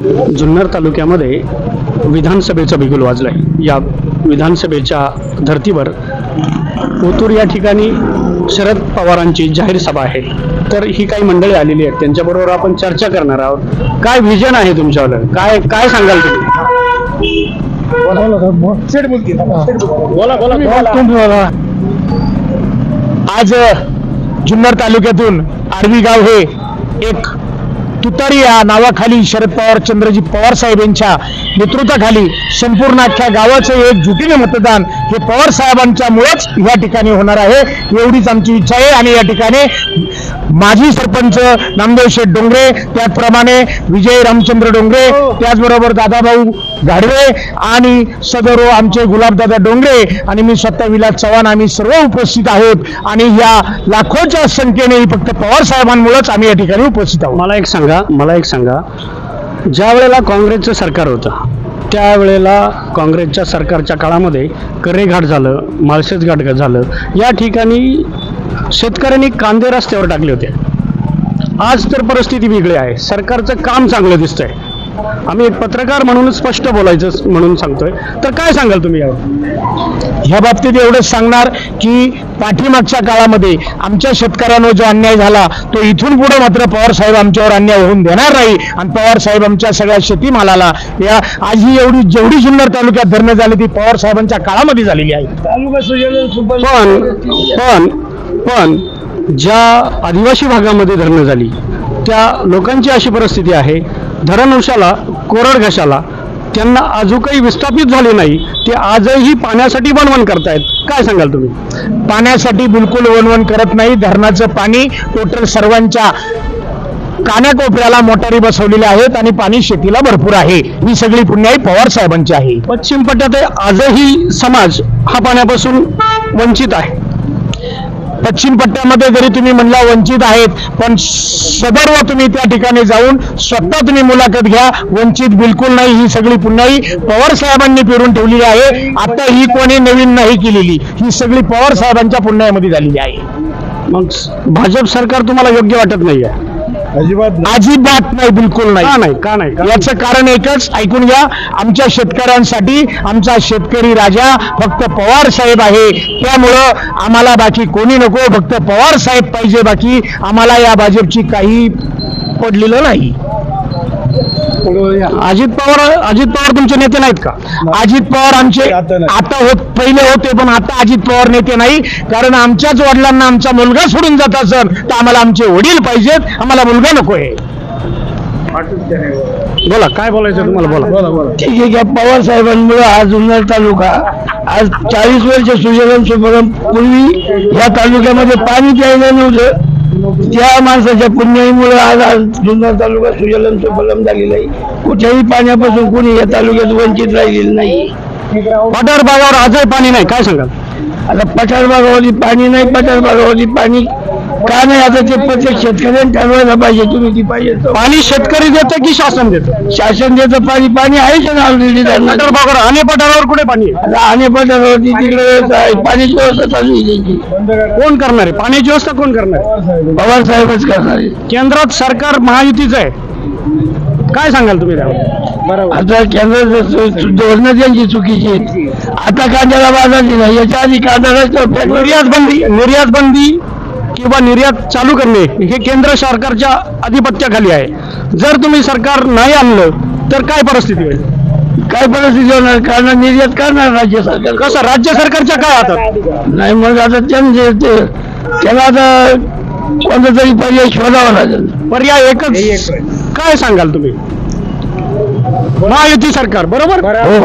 जुन्नर तालुक्यामध्ये विधानसभेचं बिगुल वाजलंय. या विधानसभेच्या धर्तीवर ओतूर या ठिकाणी शरद पवारांची जाहीर सभा आहे. तर ही काही मंडळी आलेली आहेत. त्यांच्याबरोबर आपण चर्चा करणार आहोत. काय व्हिजन आहे तुमच्यावर? काय काय सांगाल तुम्ही? आज जुन्नर तालुक्यातून आर्वी गाव हे एक तुतारी या नावाखाली शरद पवार चंद्रजी पवार साहेब यांच्या नेतृत्वाखाली संपूर्ण अख्ख्या गावाचं एक जुटीने मतदान हे पवार साहेबांच्या मुळेच या ठिकाणी होणार आहे. एवढीच आमची इच्छा आहे आणि या ठिकाणी माजी सरपंच नामदेव शेठ डोंगरे त्याचप्रमाणे विजय रामचंद्र डोंगरे त्याचबरोबर दादाभाऊ गाढवे आणि सदरो आमचे गुलाबदादा डोंगरे आणि मी स्वतः विलास चव्हाण आम्ही सर्व उपस्थित आहोत आणि या लाखोच्या संख्येने ही फक्त पवार साहेबांमुळेच आम्ही या ठिकाणी उपस्थित आहोत. मला एक सांगा मला एक सांगा. ज्या वेळेला काँग्रेसचं सरकार होतं त्यावेळेला काँग्रेसच्या सरकारच्या काळामध्ये करेघाट झालं माळशेज घाट झालं. या ठिकाणी शेतकऱ्यांनी कांदे रस्त्यावर टाकले होते. आज तर परिस्थिती वेगळी आहे. सरकारचं काम चांगलं दिसतंय. आम्ही एक पत्रकार म्हणून स्पष्ट बोलायचं म्हणून सांगतोय. तर काय सांगाल तुम्ही यावर? ह्या बाबतीत एवढंच सांगणार की पाठीमागच्या काळामध्ये आमच्या शेतकऱ्यांवर जो अन्याय झाला तो इथून पुढे मात्र पवार साहेब आमच्यावर अन्याय होऊन देणार नाही. आणि पवार साहेब आमच्या सगळ्या शेतीमालाला या आज ही एवढी जेवढी जुन्नर तालुक्यात धरणं झाली ती पवार साहेबांच्या काळामध्ये झालेली आहे. पण पण पण ज्या आदिवासी भागामध्ये धरणं झाली त्या लोकांची अशी परिस्थिती आहे धरण उशाला कोरड घशाला त्यांना अजूनही विस्थापित झाले नाही ते आजही पाण्यासाठी बनवण करतायत. काय सांगाल तुम्ही? पाण्यासाठी बिलकुल वनवन करत नाही. धरणाचं पाणी टोटल सर्वांच्या कानाकोपऱ्याला मोटारी बसवलेल्या आहेत आणि पाणी शेतीला भरपूर आहे. ही सगळी पुण्याई पवार साहेबांची आहे. पश्चिम पट्ट्यात आजही समाज हा पाण्यापासून वंचित आहे. पश्चिम पट्ट्यामध्ये जरी तुम्ही म्हणला वंचित आहेत पण सदर्व तुम्ही त्या ठिकाणी जाऊन स्वतः तुम्ही मुलाखत घ्या. वंचित बिलकुल नाही ही सगळी पुन्हाही पवार साहेबांनी पेरून ठेवलेली आहे. आता ही कोणी नवीन नाही केलेली. ही सगळी पवार साहेबांच्या पुण्यामध्ये झालेली आहे. मग भाजप सरकार तुम्हाला योग्य वाटत नाही आहे अजिबात नाही. बिलकुल का नाही नाही का नाही का याचं कारण एकच ऐकून घ्या आमच्या शेतकऱ्यांसाठी आमचा शेतकरी राजा फक्त पवार साहेब आहे. त्यामुळं आम्हाला बाकी कोणी नको फक्त पवार साहेब पाहिजे बाकी आम्हाला या भाजपची काही पडलेलं नाही. अजित पवार अजित पवार तुमचे नेते नाहीत का? अजित पवार आमचे आता होत पहिले होते पण आता अजित पवार नेते नाही. कारण आमच्याच वडिलांना आमचा मुलगा सोडून जात असेल तर आम्हाला आमचे वडील पाहिजेत आम्हाला मुलगा नको आहे. बोला काय बोलायचं तुम्हाला? बोला. ठीक आहे पवार साहेबांमुळे हा जुन्नर तालुका आज चाळीस वर्ष सुजलन सुफलम पूर्वी या तालुक्यामध्ये पाणी प्यायला नव्हतं. त्या माणसाच्या पुण्याईमुळे आज आज जुन्नर तालुका सुजलन सुफलम झालेला आहे. कुठल्याही पाण्यापासून कोणी या तालुक्यात वंचित राहिलेलं नाही. पठार भागावर आजही पाणी नाही काय सांगाल? आता पठार भागावरती पाणी नाही पठार भागावरती पाणी का नाही आता ते प्रत्येक शेतकऱ्यांनी ठरवायला पाहिजे तुम्ही ती पाहिजे. पाणी शेतकरी देतं की शासन देतं? शासन देतं पाणी पाणी आहेच ना ऑलरेडी पठार भागावर आणि पठारावर कुठे पाणी आहे? आता आणि पठारावरती तिकडे पाण्याची व्यवस्था चालू आहे त्यांची. कोण करणार आहे? पाण्याची व्यवस्था कोण करणार आहे? पवार साहेबच करणार आहे. केंद्रात सरकार महायुतीचं आहे. काय सांगाल तुम्ही त्यावर? आता केंद्र धोरणं त्यांची चुकीची आहेत. आता कांद्याला बाजार दिला याच्या आधी कांदा रस्त्यावर निर्यात बंदी निर्यात बंदी किंवा निर्यात चालू करणे हे केंद्र सरकारच्या अधिपत्याखाली आहे. जर तुम्ही सरकार नाही आणलं तर काय परिस्थिती होईल? काय परिस्थिती होणार? कांदा निर्यात करणार राज्य सरकार. कसं? राज्य सरकारच्या काय हातात? नाही मग आता त्यांचे त्याला आता कोणता तरी पर्याय शोधावा लागेल. पर्याय एकच? काय सांगाल तुम्ही? महायुती सरकार बरोबर? हो